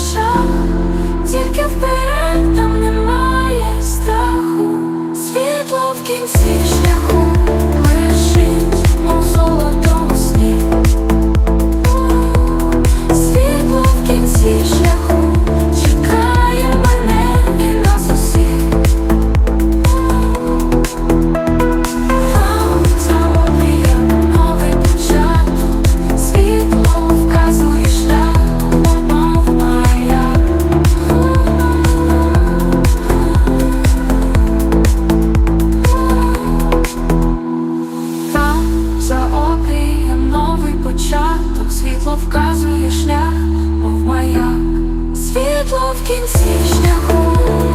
душах, тільки вперед світло в кінці шляху.